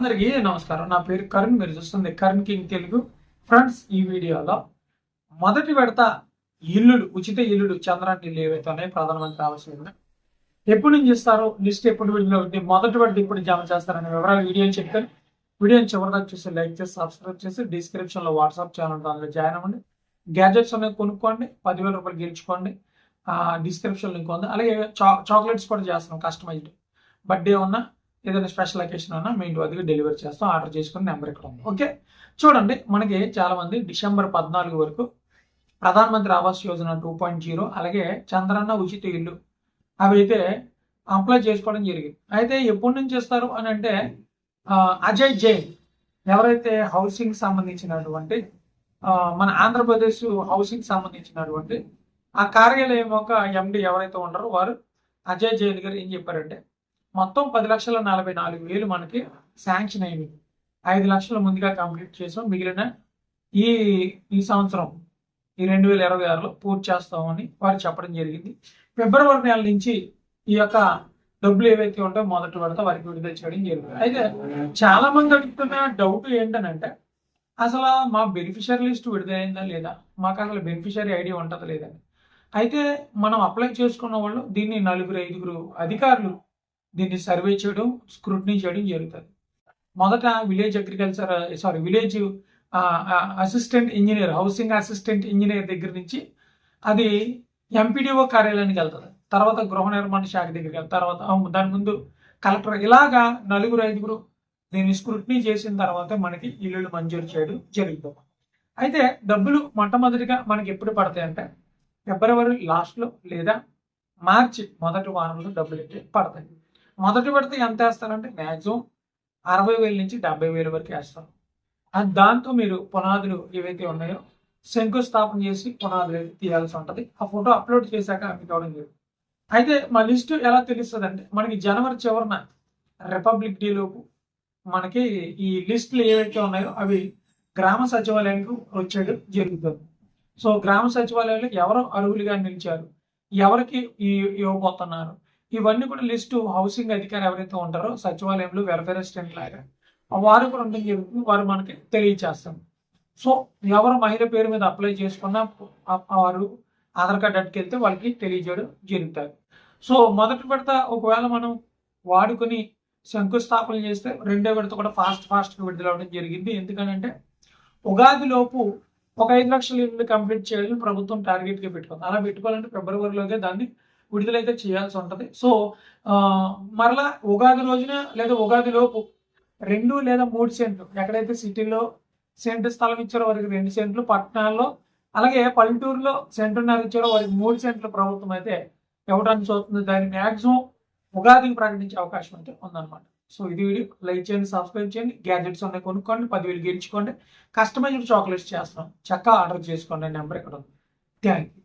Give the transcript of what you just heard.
అందరికీ నమస్కారం. నా పేరు కరుణ్ మీరు చూస్తుంది కరుణ్ కింగ్ తెలుగు. ఫ్రెండ్స్ ఈ వీడియోలో మొదటి విడత ఇల్లులు ఉచిత ఇల్లులు చంద్రాన్ని ఇల్లు ఏవైతే ఉన్నాయో ప్రధానమంత్రి ఆవాస్ ఎప్పుడు నుంచి ఇస్తారు లిస్ట్ ఎప్పుడు విడుదల అవుతుంది మొదటి విడత ఇప్పుడు జమ చేస్తారనే వివరాలు వీడియోని చెప్తాను వీడియోని చివరిదాకా చూసి లైక్ చేసి సబ్స్క్రైబ్ చేసి డిస్క్రిప్షన్లో వాట్సాప్ ఛానల్ దానిలో జాయిన్ అవ్వండి. గ్యాజెట్స్ అనేవి కొనుక్కోండి పదివేల రూపాయలు గెలుచుకోండి. డిస్క్రిప్షన్ లింక్ ఉంది. అలాగే చా చాక్లెట్స్ కూడా చేస్తున్నాం కస్టమైజ్డ్ బర్త్డే ఉన్నా ఏదైనా స్పెషల్ అకేషన్ ఉన్నా మీ ఇంటి వద్దకు డెలివరీ చేస్తాం ఆర్డర్ చేసుకుని నెంబర్ ఇక్కడ ఉంది. ఓకే చూడండి మనకి చాలా మంది డిసెంబర్ పద్నాలుగు వరకు ప్రధానమంత్రి Awas Yojana two point zero అలాగే చంద్రన్న ఉచిత ఇల్లు అవి అయితే అప్లై చేసుకోవడం జరిగింది. అయితే ఎప్పటి నుంచి ఇస్తారు అని అంటే అజయ్ జైన్ ఎవరైతే హౌసింగ్ సంబంధించినటువంటి మన ఆంధ్రప్రదేశ్ హౌసింగ్ సంబంధించినటువంటి ఆ కార్యాలయం యొక్క ఎండి ఎవరైతే ఉంటారో వారు అజయ్ జైన్ గారు ఏం చెప్పారంటే మొత్తం పది లక్షల నలభై నాలుగు వేలు మనకి శాంక్షన్ అయింది. ఐదు లక్షలు ముందుగా కంప్లీట్ చేసాం. మిగిలిన ఈ ఈ సంవత్సరం ఈ రెండు వేల ఇరవై ఆరులో పూర్తి చేస్తామని వారు చెప్పడం జరిగింది. ఫిబ్రవరి నెల నుంచి ఈ యొక్క డబ్బులు ఏవైతే ఉంటాయో మొదటి విడత వారికి విడుదల చేయడం జరిగింది. అయితే చాలా మంది అడుగుతున్న డౌట్ ఏంటనంటే అసలు మా బెనిఫిషియరీ లిస్ట్ విడుదలైందా లేదా? మాకు అసలు బెనిఫిషియరీ ఐడి ఉంటుందా లేదని అయితే మనం అప్లై చేసుకున్న వాళ్ళు దీన్ని నలుగురు ఐదుగురు అధికారులు దీన్ని సర్వే చేయడం స్క్రూటినీ చేయడం జరుగుతుంది. మొదట village agriculture sorry village assistant engineer housing assistant engineer దగ్గర నుంచి అది ఎంపీడీఓ కార్యాలయానికి వెళ్తుంది. తర్వాత గృహ నిర్మాణ శాఖ దగ్గరికి వెళ్తుంది. తర్వాత దాని ముందు కలెక్టర్ ఇలాగా నలుగురు ఐదుగురు దీన్ని స్క్రూటినీ చేసిన తర్వాత మనకి ఇల్లులు మంజూరు చేయడం జరుగుతుంది. అయితే డబ్బులు మొట్టమొదటిగా మనకి ఎప్పుడు పడతాయంటే ఫిబ్రవరి లాస్ట్లో లేదా మార్చి మొదటి వారంలో డబ్బులు అయితే పడతాయి. మొదటి విడత ఎంత వేస్తారంటే మ్యాక్సిమం అరవై వేల నుంచి డెబ్బై వేల వరకు వేస్తారు. అండ్ దాంతో మీరు పునాదులు ఏవైతే ఉన్నాయో శంకుస్థాపన చేసి పునాదులు అయితే తీయాల్సి ఉంటుంది. ఆ ఫోటో అప్లోడ్ చేశాక మీకు అవడం లేదు. అయితే మా లిస్టు ఎలా తెలుస్తుంది అంటే మనకి జనవరి చివరిన రిపబ్లిక్ డే లోపు మనకి ఈ లిస్టులు ఏవైతే ఉన్నాయో అవి గ్రామ సచివాలయానికి వచ్చేయడం జరుగుతుంది. సో గ్రామ సచివాలయంలో ఎవరు అర్హులుగా నిలిచారు. ఎవరికి ఇవ్వబోతున్నారు ఇవన్నీ కూడా లిస్టు హౌసింగ్ అధికారి ఎవరైతే ఉంటారో సచివాలయంలో వెల్ఫేర్ అసిస్టెంట్ లాగా వారు కూడా ఉంటుంది వారు మనకి తెలియచేస్తారు సో ఎవరు మహిళ పేరు మీద అప్లై చేసుకున్నా వారు ఆధార్ కార్డ్ అట్టుకెళ్తే వాళ్ళకి తెలియజేయడం జరుగుతుంది. సో మొదటి విడత ఒకవేళ మనం వాడుకొని శంకుస్థాపన చేస్తే రెండో విడత కూడా ఫాస్ట్ ఫాస్ట్గా విడుదల అవడం జరిగింది. ఎందుకంటే ఉగాదిలోపు ఒక ఐదు లక్షల ఇల్లు కంప్లీట్ చేయాలని ప్రభుత్వం టార్గెట్గా పెట్టుకుంది. అలా పెట్టుకోవాలంటే ఫిబ్రవరిలోనే దాన్ని విడుదలైతే చేయాల్సి ఉంటుంది. సో మరలా ఉగాది రోజున లేదా ఉగాది లోపు రెండు లేదా మూడు సెంట్లు ఎక్కడైతే సిటీలో సెంటు స్థలం ఇచ్చారో వారికి రెండు సెంట్లు పట్టణాల్లో అలాగే పల్లెటూరులో సెంటున్నర ఇచ్చారో వారికి మూడు సెంట్లు ప్రభుత్వం అయితే ఇవ్వడానికి చూస్తుంది. దాన్ని మ్యాక్సిమం ఉగాదికి ప్రకటించే అవకాశం అయితే ఉందన్నమాట. సో ఇది వీడియో లైక్ చేయండి సబ్స్క్రైబ్ చేయండి గ్యాజెట్స్ ఉన్నాయి కొనుక్కోండి పదివేలు గెలుచుకోండి కస్టమైజ్డ్ చాక్లెట్స్ చేస్తాం చక్కగా ఆర్డర్ చేసుకోండి నెంబర్ ఇక్కడ ఉంది. Thank you